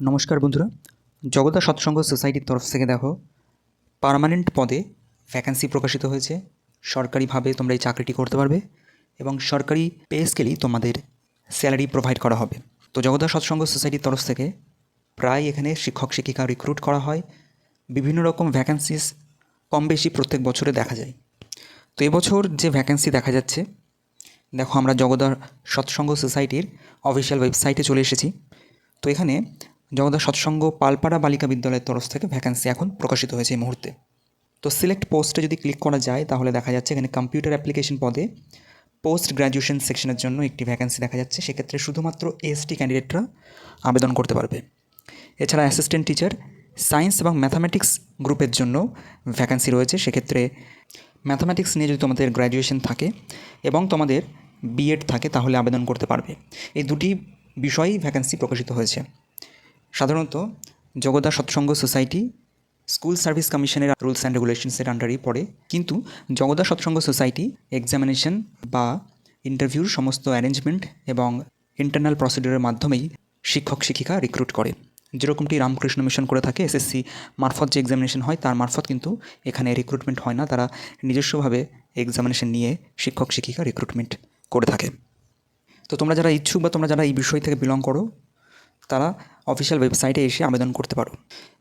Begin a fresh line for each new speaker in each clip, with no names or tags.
নমস্কার বন্ধুরা, জগদা সৎসঙ্গ সোসাইটির তরফ থেকে দেখো, পার্মানেন্ট পদে ভ্যাকান্সি প্রকাশিত হয়েছে। সরকারিভাবে তোমরা এই চাকরিটি করতে পারবে এবং সরকারি পে স্কেলেই তোমাদের স্যালারি প্রোভাইড করা হবে। তো জগদা সৎসঙ্গ সোসাইটির তরফ থেকে প্রায় এখানে শিক্ষক, শিক্ষিকা রিক্রুট করা হয়। বিভিন্ন রকম ভ্যাকান্সিস কম বেশি প্রত্যেক বছরে দেখা যায়। তো এবছর যে ভ্যাকান্সি দেখা যাচ্ছে, দেখো আমরা জগদার সৎসঙ্গ সোসাইটির অফিসিয়াল ওয়েবসাইটে চলে এসেছি। তো এখানে জগদা সৎসঙ্গ পালপাড়া বালিকা বিদ্যালয়ের তরফ থেকে ভ্যাকান্সি এখন প্রকাশিত হয়েছে এই মুহূর্তে। তো সিলেক্ট পোস্টে যদি ক্লিক করা যায়, তাহলে দেখা যাচ্ছে এখানে কম্পিউটার অ্যাপ্লিকেশন পদে পোস্ট গ্র্যাজুয়েশন সেকশনের জন্য একটি ভ্যাকান্সি দেখা যাচ্ছে। সেক্ষেত্রে শুধুমাত্র এসটি ক্যান্ডিডেটরা আবেদন করতে পারবে। এছাড়া অ্যাসিস্ট্যান্ট টিচার সায়েন্স এবং ম্যাথামেটিক্স গ্রুপের জন্য ভ্যাকান্সি রয়েছে। সেক্ষেত্রে ম্যাথামেটিক্স নিয়ে যদি তোমাদের গ্র্যাজুয়েশন থাকে এবং তোমাদের বিএড থাকে, তাহলে আবেদন করতে পারবে। এই দুটি বিষয়েই ভ্যাকান্সি প্রকাশিত হয়েছে। সাধারণত জগদা সৎসঙ্গ সোসাইটি স্কুল সার্ভিস কমিশনের রুলস অ্যান্ড রেগুলেশনসের আন্ডারেই পড়ে। কিন্তু জগদা সৎসঙ্গ সোসাইটি এক্সামিনেশন বা ইন্টারভিউর সমস্ত অ্যারেঞ্জমেন্ট এবং ইন্টারনাল প্রসিডিউরের মাধ্যমেই শিক্ষক শিক্ষিকা রিক্রুট করে। যেরকমটি রামকৃষ্ণ মিশন করে থাকে এসএসসি মারফত যে এক্সামিনেশন হয়, তার মারফত কিন্তু এখানে রিক্রুটমেন্ট হয় না। তারা নিজস্বভাবে এক্সামিনেশন নিয়ে শিক্ষক শিক্ষিকা রিক্রুটমেন্ট করে থাকে। তো তোমরা যারা ইচ্ছুক বা তোমরা যারা এই বিষয় থেকে বিলং করো তারা অফিসিয়াল ওয়েবসাইটে এসে আবেদন করতে পারো।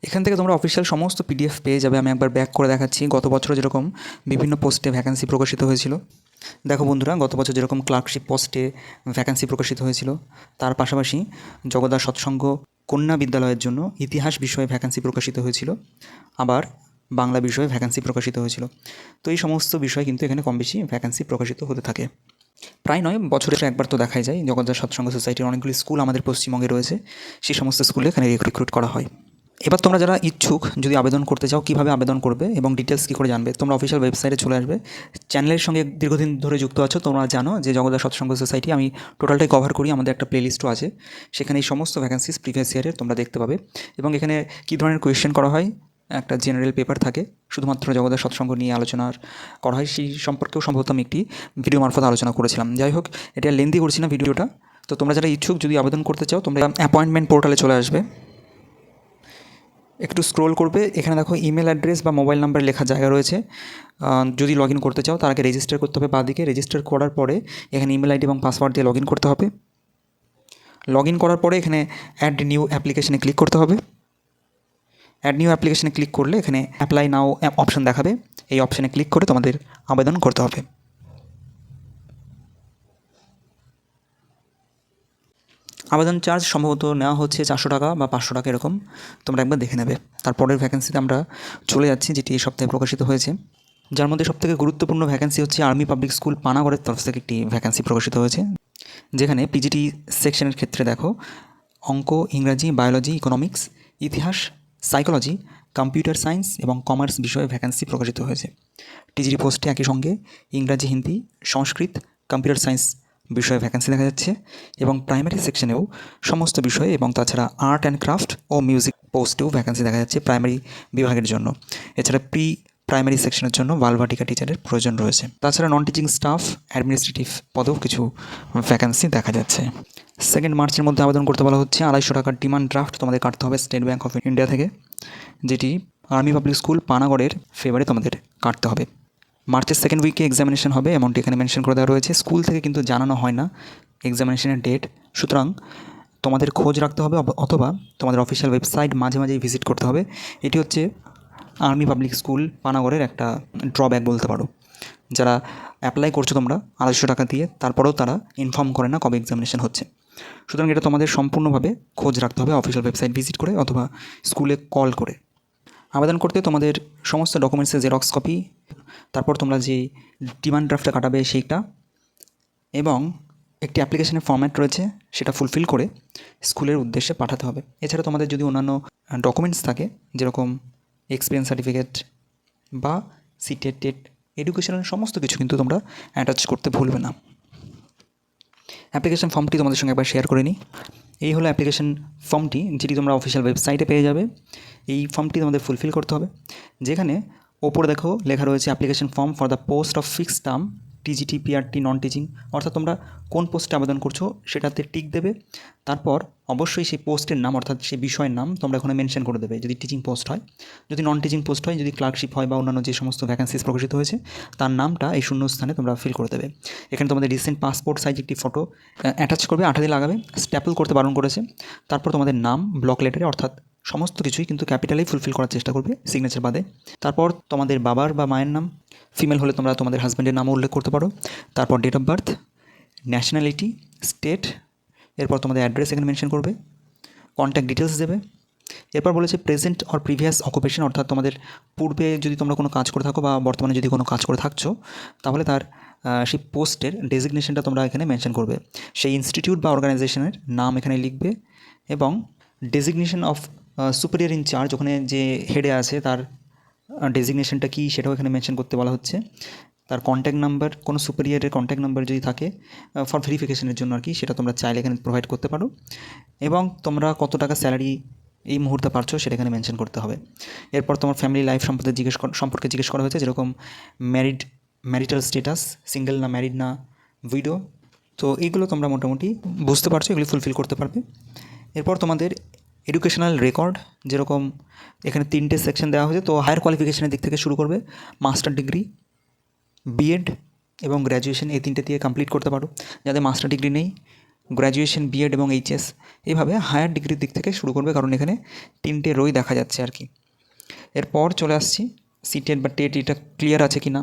এখান থেকে তোমরা অফিসিয়াল সমস্ত পিডিএফ পেয়ে যাবে। আমি একবার ব্যাক করে দেখাচ্ছি। গত বছর যেরকম বিভিন্ন পোস্টে ভ্যাকান্সি প্রকাশিত হয়েছিল। দেখো বন্ধুরা, গত বছর যেরকম ক্লার্কশিপ পোস্টে ভ্যাকান্সি প্রকাশিত হয়েছিল, তার পাশাপাশি জগদা সৎসঙ্গ কন্যা বিদ্যালয়ের জন্য ইতিহাস বিষয়ে ভ্যাকান্সি প্রকাশিত হয়েছিল, আবার বাংলা বিষয়ে ভ্যাকান্সি প্রকাশিত হয়েছিল। তো এই সমস্ত বিষয় কিন্তু এখানে কম বেশি ভ্যাকান্সি প্রকাশিত হতে থাকে। প্রায় নয় বছরে একবার তো দেখাই যায়। জগদ্দা সৎসঙ্গ সোসাইটির অনেকগুলি স্কুল আমাদের পশ্চিমবঙ্গে রয়েছে। সেই সমস্ত স্কুলে এখানে রিক্রুট করা হয়। এবার তোমরা যারা ইচ্ছুক, যদি আবেদন করতে চাও, কীভাবে আবেদন করবে এবং ডিটেলস কী করে জানবে, তোমরা অফিসিয়াল ওয়েবসাইটে চলে আসবে। চ্যানেলের সঙ্গে দীর্ঘদিন ধরে যুক্ত আছো, তোমরা জানো যে জগদ্দা সৎসঙ্গ সোসাইটি, আমি টোটালটাই কভার করি, আমাদের একটা প্লেলিস্টও আছে। সেখানে এই সমস্ত ভ্যাকান্সিস প্রিভিয়াস ইয়ারের তোমরা দেখতে পাবে। এবং এখানে কী ধরনের কোয়েশ্চেন করা হয় একটা জেনারেল পেপার থাকে, শুধুমাত্র জগতের সৎসঙ্গ নিয়ে আলোচনার করা হয়। সেই সম্পর্কেও সম্ভবত আমি একটি ভিডিও মারফত আলোচনা করেছিলাম। যাই হোক, এটা লেন্দি করছি না ভিডিওটা তো তোমরা যারা ইচ্ছুক যদি আবেদন করতে চাও, তোমরা অ্যাপয়েন্টমেন্ট পোর্টালে চলে আসবে। একটু স্ক্রোল করবে। এখানে দেখো ইমেল অ্যাড্রেস বা মোবাইল নাম্বার লেখা জায়গা রয়েছে। যদি লগ ইন করতে চাও, তার আগে রেজিস্টার করতে হবে বাদিকে। রেজিস্টার করার পরে এখানে ইমেল আইডি এবং পাসওয়ার্ড দিয়ে লগ ইন করতে হবে। লগ ইন করার পরে এখানে অ্যাড নিউ অ্যাপ্লিকেশনে ক্লিক করতে হবে। অ্যাড নিউ অ্যাপ্লিকেশনে ক্লিক করলে এখানে অ্যাপ্লাই নাও অপশন দেখাবে। এই অপশানে ক্লিক করে তোমাদের আবেদন করতে হবে। আবেদন চার্জ সম্ভবত নেওয়া হচ্ছে চারশো টাকা বা পাঁচশো টাকা এরকম। তোমরা একবার দেখে নেবে। তারপরের ভ্যাকেন্সিতে আমরা চলে যাচ্ছি, যেটি এই সপ্তাহে প্রকাশিত হয়েছে। যার মধ্যে সবথেকে গুরুত্বপূর্ণ ভ্যাকেন্সি হচ্ছে আর্মি পাবলিক স্কুল পানাগড়ের তরফ থেকে একটি ভ্যাকেন্সি প্রকাশিত হয়েছে। যেখানে পিজিটি সেকশনের ক্ষেত্রে দেখো, অঙ্ক, ইংরাজি বায়োলজি ইকোনমিক্স ইতিহাস সাইকোলজি, কম্পিউটার সায়েন্স এবং কমার্স বিষয়ে ভ্যাকান্সি প্রকাশিত হয়েছে। টিজিডি পোস্টে একই সঙ্গে ইংরাজি, হিন্দি, সংস্কৃত, কম্পিউটার সায়েন্স বিষয়ে ভ্যাকান্সি দেখা যাচ্ছে এবং প্রাইমারি সেকশনেও সমস্ত বিষয়ে এবং তাছাড়া আর্ট অ্যান্ড ক্রাফট ও মিউজিক পোস্টেও ভ্যাকান্সি দেখা যাচ্ছে প্রাইমারি বিভাগের জন্য। এছাড়া প্রি প্রাইমারি সেকশনের জন্য বালভাটিকা টিচারের প্রয়োজন রয়েছে। তাছাড়া নন টিচিং স্টাফ অ্যাডমিনিস্ট্রেটিভ পদেও কিছু ভ্যাকেন্সি দেখা যাচ্ছে। সেকেন্ড মার্চের মধ্যে আবেদন করতে বলা হচ্ছে, আড়াইশো টাকার ডিমান্ড ড্রাফট তোমাদের কাটতে হবে স্টেট ব্যাঙ্ক অফ ইন্ডিয়া থেকে, যেটি আর্মি পাবলিক স্কুল পানাগড়ের ফেভারে তোমাদের কাটতে হবে। মার্চের সেকেন্ড উইকে এক্সামিনেশন হবে এমনটি এখানে মেনশন করে দেওয়া রয়েছে। স্কুল থেকে কিন্তু জানানো হয় না এক্সামিনেশনের ডেট সুতরাং তোমাদের খোঁজ রাখতে হবে অথবা তোমাদের অফিসিয়াল ওয়েবসাইট মাঝে মাঝেই ভিজিট করতে হবে। এটি হচ্ছে আর্মি পাবলিক স্কুল পানাগড়ের একটা ড্রব্যাক বলতে পারো। যারা অ্যাপ্লাই করছ তোমরা আড়াইশো টাকা দিয়ে, তারপরেও তারা ইনফর্ম করে না কবে এক্সামিনেশন হচ্ছে। সুতরাং এটা তোমাদের সম্পূর্ণভাবে খোঁজ রাখতে হবে অফিসিয়াল ওয়েবসাইট ভিজিট করে অথবা স্কুলে কল করে। আবেদন করতে তোমাদের সমস্ত ডকুমেন্টসের জেরক্স কপি তারপর তোমরা যে ডিমান্ড ড্রাফটটা কাটাবে সেইটা, এবং একটি অ্যাপ্লিকেশনের ফর্ম্যাট রয়েছে, সেটা ফুলফিল করে স্কুলের উদ্দেশ্যে পাঠাতে হবে। এছাড়া তোমাদের যদি অন্যান্য ডকুমেন্টস থাকে, যেরকম এক্সপিরিয়েন্স সার্টিফিকেট বা সিটেট টেট এডুকেশনের সমস্ত কিছু কিন্তু তোমরা অ্যাটাচ করতে ভুলবে না। অ্যাপ্লিকেশন ফর্মটি তোমাদের সঙ্গে একবার শেয়ার করে নিই। এই হলো অ্যাপ্লিকেশন ফর্মটি যেটি তোমরা অফিসিয়াল ওয়েবসাইটে পেয়ে যাবে। এই ফর্মটি তোমাদের ফুলফিল করতে হবে। যেখানে ওপরে দেখো লেখা রয়েছে application form for the post of fixed term TGT PRT non teaching অর্থাৎ তোমরা কোন পোস্টে আবেদন করছ সেটাতে টিক দেবে। তারপর অবশ্যই সেই পোস্টের নাম, অর্থাৎ সেই বিষয়ের নাম তোমরা ওখানে মেনশন করে দেবে, যদি টিচিং পোস্ট হয়। যদি নন টিচিং পোস্ট হয়, যদি ক্লার্কশিপ হয় বা অন্যান্য যে সমস্ত ভ্যাকেন্সিস প্রকাশিত হয়েছে, তার নামটা এই শূন্য স্থানে তোমরা ফিল করে দেবে। এখানে তোমাদের রিসেন্ট পাসপোর্ট সাইজ একটি ফটো অ্যাটাচ করবে আঠা দিয়ে লাগাবে স্ট্যাপল করতে বারণ করেছে। তারপর তোমাদের নাম ব্লক লেটারে অর্থাৎ সমস্ত কিছুই কিন্তু ক্যাপিটালেই ফুলফিল করার চেষ্টা করবে সিগনেচার বাদে। তারপর তোমাদের বাবার বা মায়ের নাম ফিমেল হলে তোমরা তোমাদের হাজব্যান্ডের নামও উল্লেখ করতে পারো। তারপর date of birth nationality state এরপর তোমাদের অ্যাড্রেস এখানে মেনশন করবে কন্ট্যাক্ট ডিটেলস দেবে। এরপর বলেছে প্রেজেন্ট অর প্রিভিয়াস অকুপেশন অর্থাৎ তোমাদের পূর্বে যদি তোমরা কোনো কাজ করে থাকো বা বর্তমানে যদি কোনো কাজ করে থাকছো, তাহলে তার সেই পোস্টের ডেজিগনেশনটা তোমরা এখানে মেনশন করবে। সেই ইনস্টিটিউট বা অর্গানাইজেশনের নাম এখানে লিখবে এবং designation of superior in charge ওখানে যে হেডে আছে, তার ডেজিগনেশনটা কী সেটাও এখানে মেনশন করতে বলা হচ্ছে। তার কন্ট্যাক্ট নাম্বার কোনো সুপিরিয়রের কন্ট্যাক্ট নাম্বার যদি থাকে ফর ভেরিফিকেশনের জন্য আর কি, সেটা তোমরা চাইলে এখানে প্রোভাইড করতে পারো। এবং তোমরা কত টাকা স্যালারি এই মুহূর্তে পারছ, সেটা এখানে মেনশন করতে হবে। এরপর তোমার ফ্যামিলি লাইফ সম্পর্কে জিজ্ঞেস সম্পর্কে জিজ্ঞেস করা হয়েছে, যেরকম ম্যারিড ম্যারিটাল স্টেটাস সিঙ্গেল না ম্যারিড না উইডো তো এইগুলো তোমরা মোটামুটি বুঝতে পারছ, এগুলি ফুলফিল করতে পারবে। এরপর তোমাদের এডুকেশনাল রেকর্ড যেরকম এখানে তিনটে সেকশন দেওয়া হয়েছে তো হায়ার কোয়ালিফিকেশনের দিক থেকে শুরু করবে মাস্টার ডিগ্রি বিএড এবং গ্র্যাজুয়েশন এই তিনটে দিয়ে কমপ্লিট করতে পারো যাদের মাস্টার ডিগ্রি নেই গ্র্যাজুয়েশন বিএড এবং এইচএস এইভাবে হায়ার ডিগ্রির দিক থেকে শুরু করবে কারণ এখানে তিনটে রোই দেখা যাচ্ছে আর কি এরপর চলে আসছি সিটেট বা টেট এটা ক্লিয়ার আছে কি না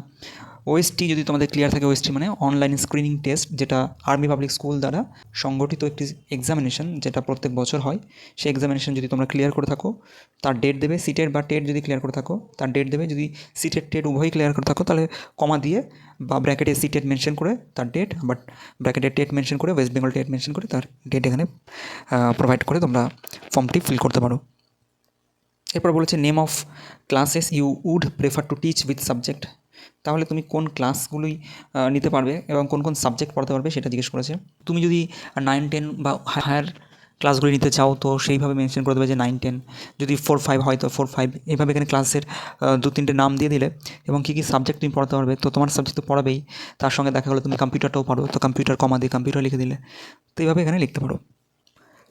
ওএসটি যদি তোমাদের ক্লিয়ার থাকে ওএসটি মানে অনলাইন স্ক্রিনিং টেস্ট যেটা আর্মি পাবলিক স্কুল দ্বারা সংগঠিত একটি এক্সামিনেশন যেটা প্রত্যেক বছর হয়। সেই এক্সামিনেশন যদি তোমরা ক্লিয়ার করে থাকো, তার ডেট দেবে সিটের বা টেট যদি ক্লিয়ার করে থাকো, তার ডেট দেবে, যদি সিটের টেট উভয়ই ক্লিয়ার করে থাকো, তাহলে কমা দিয়ে বা ব্র্যাকেটে সিটেট মেনশন করে তার ডেট বাট ব্র্যাকেটে টেট মেনশন করে ওয়েস্ট বেঙ্গল টেট মেনশন করে তার ডেট এখানে প্রোভাইড করে তোমরা ফর্মটি ফিল করতে পারো। এরপর বলেছে name of classes you would prefer to teach with subject তাহলে তুমি কোন ক্লাসগুলোই নিতে পারবে এবং কোন কোন সাবজেক্ট পড়াতে পারবে সেটা জিজ্ঞেস করেছে। তুমি যদি নাইন টেন বা হায়ার ক্লাসগুলি নিতে চাও, তো সেইভাবে মেনশন করে দেবে যে নাইন টেন যদি ফোর ফাইভ হয় তো ফোর ফাইভ এইভাবে এখানে ক্লাসের দু, তিনটে নাম দিয়ে দিলে এবং কী কী সাবজেক্ট তুমি পড়াতে পারবে, তো তোমার সাবজেক্ট তো পড়াবেই, তার সঙ্গে দেখা গেলো তুমি কম্পিউটারটাও পারো, তো কম্পিউটার কমা দিয়ে কম্পিউটার লিখে দিলে, তো এইভাবে এখানে লিখতে পারো।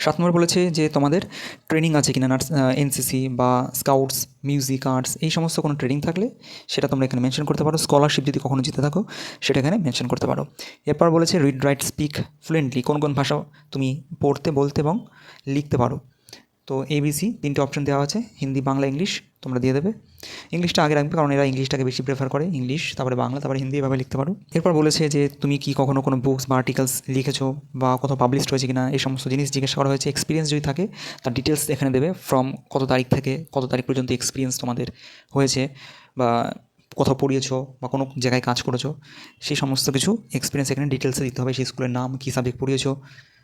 সাত নম্বর বলেছে যে তোমাদের ট্রেনিং আছে কিনা নার্স এনসিসি বা স্কাউটস মিউজিক আর্টস এই সমস্ত কোনো ট্রেনিং থাকলে সেটা তোমরা এখানে মেনশন করতে পারো। স্কলারশিপ যদি কখনো জিতে থাকো, সেটা এখানে মেনশন করতে পারো। এরপর বলেছে রিড রাইট স্পিক ফ্লুয়েন্টলি কোন কোন ভাষা তুমি পড়তে, বলতে এবং লিখতে পারো। তো এবিসি তিনটে অপশন দেওয়া আছে, হিন্দি, বাংলা, ইংলিশ, তোমরা দিয়ে দেবে। ইংলিশটা আগে রাখবে কারণ এরা ইংলিশটাকে বেশি প্রেফার করে, ইংলিশ, তারপরে বাংলা, তারপরে হিন্দি এভাবে লিখতে পারো। এরপর বলেছে যে তুমি কি কখনো কোনো বুকস বা আর্টিকেলস লিখেছো বা কোথাও পাবলিশড হয়েছে কিনা, এই সমস্ত জিনিস জিজ্ঞাসা করা হয়েছে। এক্সপিরিয়েন্স যদি থাকে, তার ডিটেলস এখানে দেবে ফ্রম কত তারিখ থেকে কত তারিখ পর্যন্ত এক্সপিরিয়েন্স তোমাদের হয়েছে বা কোথাও পড়িয়েছো বা কোনো জায়গায় কাজ করেছ, সেই সমস্ত কিছু এক্সপিরিয়েন্স এখানে ডিটেলসে দিতে হবে। সেই স্কুলের নাম, কী সাবজেক্ট পড়িয়েছো,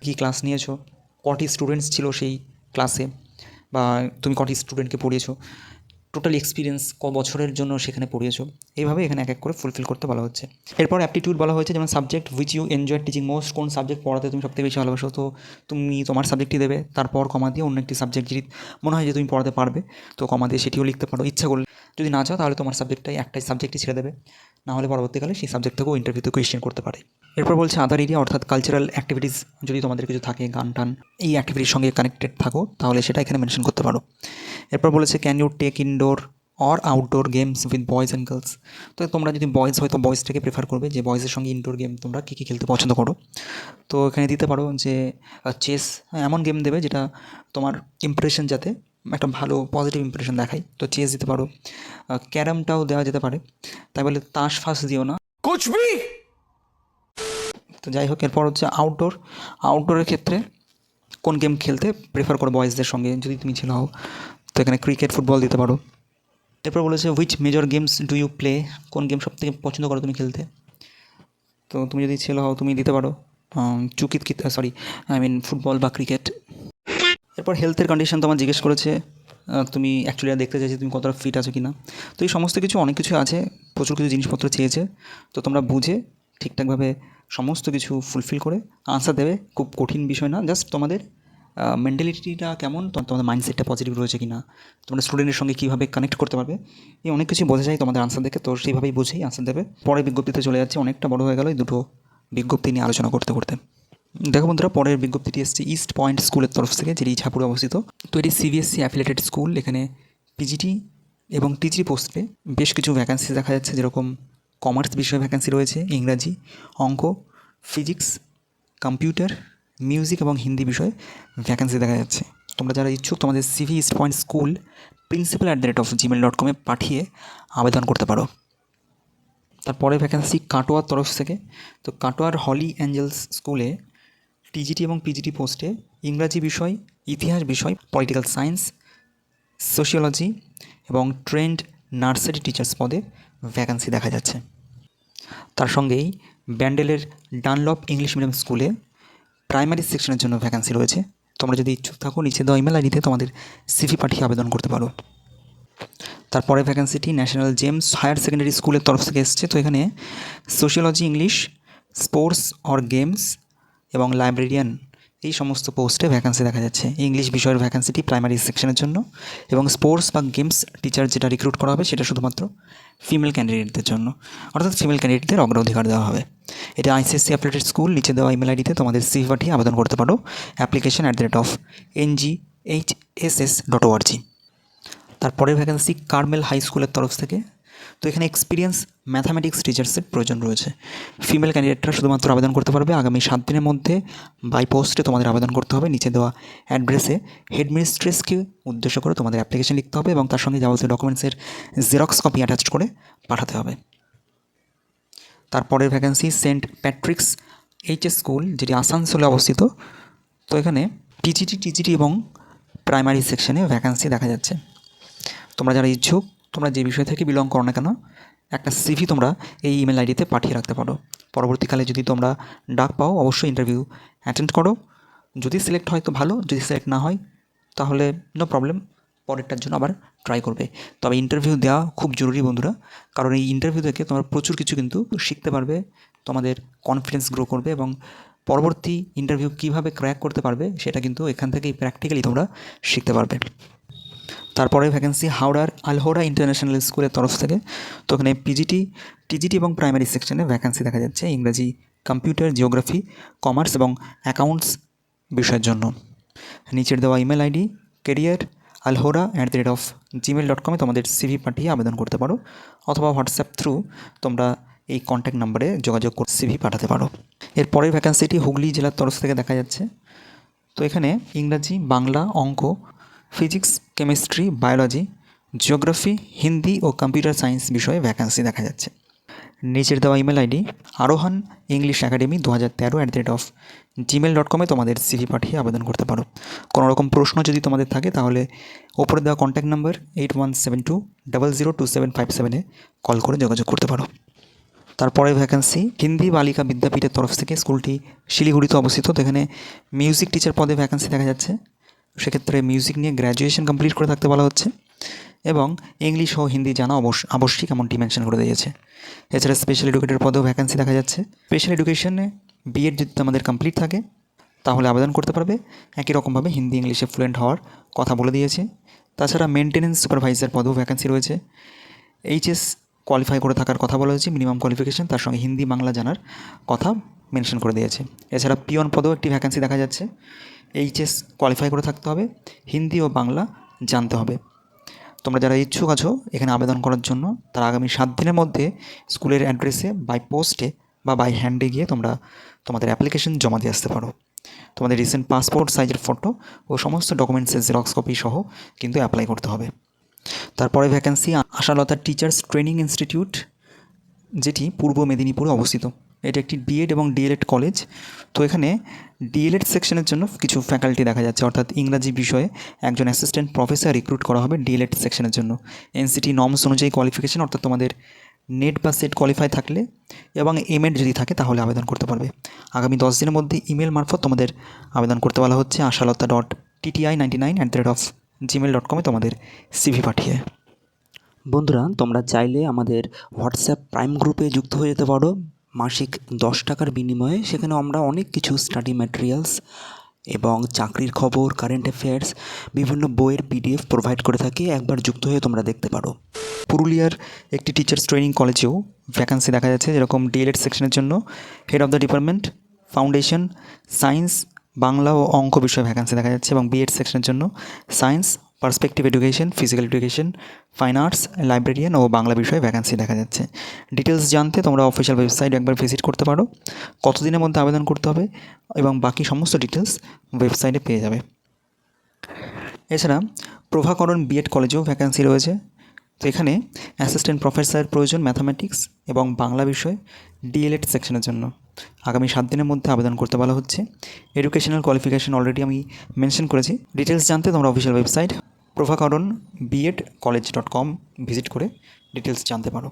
কী ক্লাস নিয়েছো, কটি স্টুডেন্টস ছিল সেই ক্লাসে বা তুমি কটি স্টুডেন্টকে পড়িয়েছো টোটাল এক্সপিরিয়েন্স ক বছরের জন্য সেখানে পড়িয়েছো, এইভাবে এখানে এক এক করে ফুলফিল করতে বলা হচ্ছে। এরপর অ্যাপটিটিউড বলা হয়েছে যেমন subject which you enjoy teaching most কোন সাবজেক্ট পড়াতে তুমি সবথেকে বেশি ভালোবাসো, তো তুমি তোমার সাবজেক্টটি দেবে, তারপর কমা দিয়ে অন্য একটি সাবজেক্ট যদি মনে হয় যে তুমি পড়াতে পারবে, তো কমা দিয়ে সেটিও লিখতে পারো। ইচ্ছা করলে যদি না চাও তাহলে তোমার সাবজেক্টটাই একটাই সাবজেক্টই ছেড়ে দেবে, না হলে পরবর্তীকালে সেই সাবজেক্ট থেকেও ইন্টারভিউতে কোয়েশ্চেন করতে পারে। এরপর বলছে আদার এরিয়া অর্থাৎ কালচারাল অ্যাক্টিভিটিস যদি তোমাদের কিছু থাকে, গান টান, এই অ্যাক্টিভিটির সঙ্গে কানেক্টেড থাকো, তাহলে সেটা এখানে মেনশন করতে পারো। এরপর বলেছে can you take indoor or outdoor games with boys and girls তো তোমরা যদি বয়েজ হয়তো বয়েজটাকে প্রেফার করবে, যে বয়েজের সঙ্গে ইনডোর গেম তোমরা কী কী খেলতে পছন্দ করো। তো এখানে দিতে পারো যে চেস এমন গেম দেবে যেটা তোমার ইমপ্রেশন যাতে একটা ভালো পজিটিভ ইম্প্রেশন দেখায়। তো চেস দিতে পারো। ক্যারামটাও দেওয়া যেতে পারে। তাই বলে তাস ফাস দিও না।
কুচবি
তো যাই হোক এরপর হচ্ছে আউটডোর আউটডোরের ক্ষেত্রে কোন গেম খেলতে প্রেফার করো বয়েজদের সঙ্গে, যদি তুমি ছেলে হও? তো এখানে ক্রিকেট ফুটবল দিতে পারো। এরপর বলেছে which major games do you play কোন গেম সব থেকে পছন্দ করো তুমি খেলতে? তো তুমি যদি ছেলে হও, তুমি দিতে পারো। চুকিত কিত সরি আই মিন ফুটবল বা ক্রিকেট এরপর হেলথের কন্ডিশন তোমার জিজ্ঞেস করেছে তুমি অ্যাকচুয়ালি দেখতে চাইছি তুমি কতটা ফিট আছো কি না তো এই সমস্ত কিছু অনেক কিছু আছে, প্রচুর কিছু জিনিসপত্র চেয়েছে। তো তোমরা বুঝে ঠিকঠাকভাবে সমস্ত কিছু ফুলফিল করে আনসার দেবে খুব কঠিন বিষয় না জাস্ট তোমাদের মেন্টালিটিটা কেমন তোমাদের মাইন্ডসেটটা পজিটিভ রয়েছে কি না তোমরা স্টুডেন্টের সঙ্গে কীভাবে কানেক্ট করতে পারবে, এই অনেক কিছু বোঝা যায় তোমাদের আনসার দেখে, তো সেইভাবেই বুঝেই আনসার দেবে। পরে বিজ্ঞপ্তিতে চলে যাচ্ছে, অনেকটা বড় হয়ে গেল এই দুটো বিজ্ঞপ্তি নিয়ে আলোচনা করতে করতে। দেখো বন্ধুরা, পরের বিজ্ঞপ্তিটি এসছে ইস্ট পয়েন্ট স্কুলের তরফ থেকে, যেটি ইছাপুরে অবস্থিত। তো এটি সিবিএসসি অ্যাফিলেটেড স্কুল এখানে পিজিটি এবং টিজি পোস্টে বেশ কিছু ভ্যাকান্সি দেখা যাচ্ছে, যেরকম কমার্স বিষয়ে ভ্যাকান্সি রয়েছে, ইংরাজি, অঙ্ক ফিজিক্স কম্পিউটার মিউজিক এবং হিন্দি বিষয়ে ভ্যাকান্সি দেখা যাচ্ছে। তোমরা যারা ইচ্ছুক, তোমাদের CV East Point School principal at the rate of Gmail dot কমে পাঠিয়ে আবেদন করতে পারো। তারপরে ভ্যাকেন্সি কাটোয়ার তরফ থেকে। তো কাটোয়ার হলি অ্যাঞ্জেলস স্কুলে টিজিটি এবং পিজিটি পোস্টে ইংরাজি বিষয়, ইতিহাস বিষয় পলিটিক্যাল সায়েন্স সোশিওলজি এবং ট্রেন্ড নার্সারি টিচার্স পদে ভ্যাকান্সি দেখা যাচ্ছে। তার সঙ্গেই ব্যান্ডেলের ডানলপ ইংলিশ মিডিয়াম স্কুলে প্রাইমারি সেকশনের জন্য ভ্যাকান্সি রয়েছে। তোমরা যদি ইচ্ছুক থাকো, নিচে দেওয়া ইমেল আইডিতে তোমাদের সিভি পাঠিয়ে আবেদন করতে পারো। তারপরে ভ্যাকান্সিটি ন্যাশনাল জেমস হায়ার সেকেন্ডারি স্কুলের তরফ থেকে এসছে। তো এখানে sociology English sports or games এবং লাইব্রেরিয়ান এই সমস্ত পোস্টে ভ্যাকান্সি দেখা যাচ্ছে। ইংলিশ বিষয়ের ভ্যাকান্সিটি প্রাইমারি সেকশনের জন্য এবং স্পোর্টস বা গেমস টিচার যেটা রিক্রুট করা হবে সেটা শুধুমাত্র ফিমেল ক্যান্ডিডেটদের জন্য। অর্থাৎ ফিমেল ক্যান্ডিডেটদের অগ্রাধিকার দেওয়া হবে। এটা আইসিএসসি অ্যাপ্লিকেটেড স্কুল নিচে দেওয়া ইমেল আইডিতে তোমাদের সিভি পাঠিয়ে আবেদন করতে পারো। Application at the rate of NG H S S dot ORG তারপরের ভ্যাকেন্সি কার্মেল হাই স্কুলের তরফ থেকে। তো এখানে এক্সপিরিয়েন্স ম্যাথামেটিক্স টিচার্সের প্রয়োজন রয়েছে। ফিমেল ক্যান্ডিডেটরা শুধুমাত্র আবেদন করতে পারবে আগামী সাত দিনের মধ্যে। বাই পোস্টে তোমাদের আবেদন করতে হবে। নিচে দেওয়া অ্যাড্রেসে হেডমিনিস্ট্রেসকে উদ্দেশ্য করে তোমাদের অ্যাপ্লিকেশন লিখতে হবে এবং তার সঙ্গে যাবতীয় ডকুমেন্টসের জেরক্স কপি অ্যাটাচ করে পাঠাতে হবে। তারপরের vacancy Saint Patrick's HS school, যেটি আসানসোলে অবস্থিত। তো এখানে টিজিটি টিজিটি এবং প্রাইমারি সেকশনে ভ্যাকান্সি দেখা যাচ্ছে। তোমরা যারা ইচ্ছুক তোমরা যে বিষয় থেকে বিলং করো না কেন, একটা সিভি তোমরা এই ইমেল আইডিতে পাঠিয়ে রাখতে পারো। পরবর্তীকালে যদি তোমরা ডাক পাও, অবশ্যই ইন্টারভিউ অ্যাটেন্ড করো। যদি সিলেক্ট হয় তো ভালো, যদি সিলেক্ট না হয়, তাহলে নো প্রবলেম পরেরটার জন্য আবার ট্রাই করবে। তবে ইন্টারভিউ দেওয়া খুব জরুরি বন্ধুরা, কারণ এই ইন্টারভিউ থেকে তোমরা প্রচুর কিছু কিন্তু শিখতে পারবে, তোমাদের কনফিডেন্স গ্রো করবে এবং পরবর্তী ইন্টারভিউ কীভাবে ক্র্যাক করতে পারবে, সেটা কিন্তু এখান থেকেই প্র্যাকটিক্যালি তোমরা শিখতে পারবে। তারপরে ভ্যাকেন্সি হাওড়ার আলহোড়া ইন্টারন্যাশনাল স্কুলের তরফ থেকে। তো ওখানে পিজিটি টিজিটি এবং প্রাইমারি সেকশনে ভ্যাকেন্সি দেখা যাচ্ছে ইংরাজি কম্পিউটার জিওগ্রাফি কমার্স এবং অ্যাকাউন্টস বিষয়ের জন্য। নিচের দেওয়া email ID career আলহোরা at the rate of Gmail dot কমে তোমাদের সিভি পাঠিয়ে আবেদন করতে পারো অথবা হোয়াটসঅ্যাপ থ্রু তোমরা এই কন্ট্যাক্ট নাম্বারে যোগাযোগ করে সিভি পাঠাতে পারো। এর পরের ভ্যাকেন্সিটি হুগলি জেলার তরফ থেকে দেখা যাচ্ছে। তো এখানে ইংরাজি, বাংলা, অঙ্ক physics, chemistry, biology, geography, Hindi ও কম্পিউটার সায়েন্স বিষয়ে ভ্যাকান্সি দেখা যাচ্ছে। নিচের দেওয়া email ID Arohan English academy দু হাজার তেরো at the rate of Gmail dot কমে তোমাদের সিভি পাঠিয়ে আবেদন করতে পারো। কোনো রকম প্রশ্ন যদি তোমাদের থাকে, তাহলে ওপরে দেওয়া contact number eight one seven two double zero two seven five সেভেনে কল করে যোগাযোগ করতে পারো। তারপরে ভ্যাকেন্সি হিন্দি বালিকা বিদ্যাপীঠের তরফ থেকে স্কুলটি শিলিগুড়িতে অবস্থিত। তো এখানে মিউজিক টিচার পদে ভ্যাকেন্সি দেখা যাচ্ছে। সেক্ষেত্রে মিউজিক নিয়ে গ্র্যাজুয়েশন কমপ্লিট করে থাকতে বলা হচ্ছে এবং ইংলিশ ও হিন্দি জানা অবশ্য আবশ্যিক এমনটি মেনশন করে দিয়েছে এছাড়া স্পেশাল এডুকেটের পদেও ভ্যাকেন্সি দেখা যাচ্ছে। স্পেশাল এডুকেশনে বিএড যদি আমাদের কমপ্লিট থাকে, তাহলে আবেদন করতে পারবে। একই রকমভাবে হিন্দি ইংলিশে ফ্লুয়েন্ট হওয়ার কথা বলে দিয়েছে। তাছাড়া মেনটেনেন্স সুপারভাইজার পদেও ভ্যাকেন্সি রয়েছে। এইচএস কোয়ালিফাই করে থাকার কথা বলা হয়েছে। মিনিমাম কোয়ালিফিকেশন তার সঙ্গে হিন্দি বাংলা জানার কথা মেনশন করে দিয়েছে এছাড়া পিয়ন পদেও একটি ভ্যাকেন্সি দেখা যাচ্ছে। এইচএস কোয়ালিফাই করে থাকতে হবে, হিন্দি ও বাংলা জানতে হবে। তোমরা যারা ইচ্ছুক আছো এখানে আবেদন করার জন্য, তারা আগামী সাত দিনের মধ্যে স্কুলের অ্যাড্রেসে বাই পোস্টে বা বাই হ্যান্ডে গিয়ে তোমরা তোমাদের অ্যাপ্লিকেশন জমা দিয়ে আসতে পারো। তোমাদের রিসেন্ট পাসপোর্ট সাইজের ফটো ও সমস্ত ডকুমেন্টসের জেরক্স কপি সহ কিন্তু অ্যাপ্লাই করতে হবে। তারপরে vacancy Ashalata teachers training institute যেটি পূর্ব মেদিনীপুরে অবস্থিত। এটি একটি বিএড এবং ডিএলএড কলেজ তো এখানে ডিএলএড সেকশনের জন্য কিছু ফ্যাকাল্টি দেখা যাচ্ছে। অর্থাৎ ইংরাজি বিষয়ে একজন অ্যাসিস্ট্যান্ট প্রফেসর রিক্রুট করা হবে ডিএলএড সেকশনের জন্য। এনসিটি নর্মস অনুযায়ী কোয়ালিফিকেশন অর্থাৎ তোমাদের নেট বা সেট কোয়ালিফাই থাকলে এবং এমএড যদি থাকে তাহলে আবেদন করতে পারবে। আগামী দশ দিনের মধ্যে ইমেল মারফত তোমাদের আবেদন করতে বলা হচ্ছে Ashalata dot TTI ninety nine at the rate of Gmail dot কমে তোমাদের সিভি পাঠিয়ে।
বন্ধুরা, তোমরা চাইলে আমাদের হোয়াটসঅ্যাপ প্রাইম গ্রুপে যুক্ত হয়ে যেতে পারো। মাসিক দশ টাকার বিনিময়ে সেখানে আমরা অনেক কিছু স্টাডি ম্যাটেরিয়ালস এবং চাকরির খবর কারেন্ট অ্যাফেয়ার্স বিভিন্ন বইয়ের পিডিএফ প্রোভাইড করে থাকি। একবার যুক্ত হয়ে তোমরা দেখতে পারো।
পুরুলিয়ার একটি টিচার্স ট্রেনিং কলেজেও ভ্যাকান্সি দেখা যাচ্ছে, যেরকম ডিএলএড সেকশনের জন্য। Head of the department foundation science Bangla ও অঙ্ক বিষয়ে ভ্যাকান্সি দেখা যাচ্ছে এবং বিএড সেকশনের জন্য। Science perspective education, physical education, fine arts, librarian ও বাংলা বিষয়ে ভ্যাকান্সি দেখা যাচ্ছে। ডিটেলস জানতে তোমরা অফিসিয়াল ওয়েবসাইট একবার ভিজিট করতে পারো। কতদিনের মধ্যে আবেদন করতে হবে এবং বাকি সমস্ত ডিটেলস ওয়েবসাইটে পেয়ে যাবে। এছাড়া প্রভাকরণ বিএড কলেজেও ভ্যাকান্সি রয়েছে। তো এখানে অ্যাসিস্ট্যান্ট প্রফেসর প্রয়োজন ম্যাথামেটিক্স এবং বাংলা বিষয় ডিএলএড সেকশনের জন্য। আগামী সাত দিনের মধ্যে আবেদন করতে বলা হচ্ছে। এডুকেশনাল কোয়ালিফিকেশন অলরেডি আমি মেনশন করেছি। ডিটেলস জানতে তোমরা official website Prabhakaran BEd college dot com visit করে ডিটেলস জানতে পারো।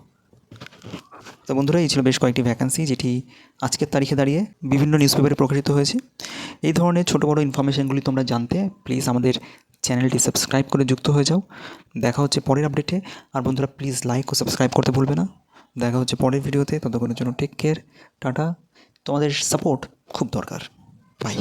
তো বন্ধুরা, এই ছিল বেশ কয়েকটি ভ্যাকান্সি যেটি আজকের তারিখে দাঁড়িয়ে বিভিন্ন নিউজ প্রকাশিত হয়েছে। এই ধরনের ছোটো বড়ো ইনফরমেশানগুলি তোমরা জানতে প্লিজ আমাদের চ্যানেলটি সাবস্ক্রাইব করে যুক্ত হয়ে যাও। দেখা হচ্ছে পরের আপডেটে। আর বন্ধুরা প্লিজ লাইক ও সাবস্ক্রাইব করতে ভুলবে না। দেখা হচ্ছে পরের ভিডিওতে। ততক্ষণের জন্য টেক কেয়ার টাটা। তোমাদের সাপোর্ট খুব দরকার। বাই